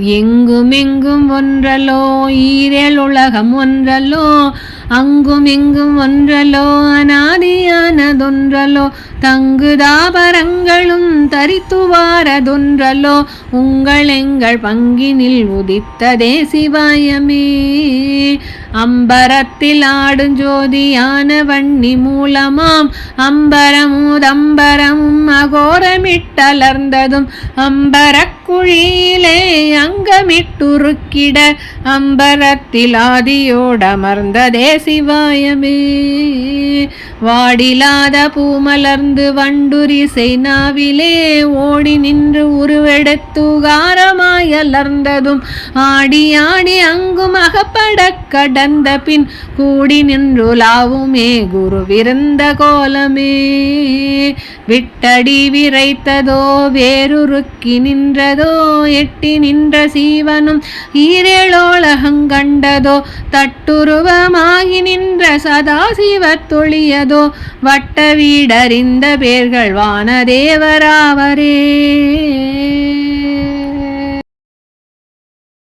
எங்கும் எங்கும் ஒன்றலோ ஈரேல் உலகம் ஒன்றலோ அங்கும் எங்கும் ஒன்றலோ அநாதியானதொன்றலோ தங்குதாபரங்களும் தரித்துவாரதொன்றலோ உங்கள் எங்கள் பங்கினில் உதித்ததே சிவாயமே. அம்பரத்தில் ஆடும் ஜோதியான வண்ணி மூலமாம் அம்பரமுதம்பரமும் அகோரமிட்டலர்ந்ததும் அம்பரக்குழியிலே அங்கமிட்டுருக்கிட அம்பரத்தில் ஆதியோடமர்ந்ததே சிவாயமே. வாடிலாத பூமலர்ந்த வந்து வண்டுரிசை நாவிலே ஓடி நின்று உருவெடுத்துகாரமாயலர்ந்ததும் ஆடி ஆடி அங்கும் அகப்பட கடந்த பின் கூடி நின்றுலாவுமே குரு விருந்த கோலமே. விட்டடி விரைத்ததோ வேறுருக்கி நின்றதோ எட்டி நின்ற சீவனும் ஈரேளோலகங்கண்டதோ தட்டுருவமாகி நின்ற சதாசிவ தொழியதோ வட்ட வீடறிந்த பேர்கள் வானதேவராவரே.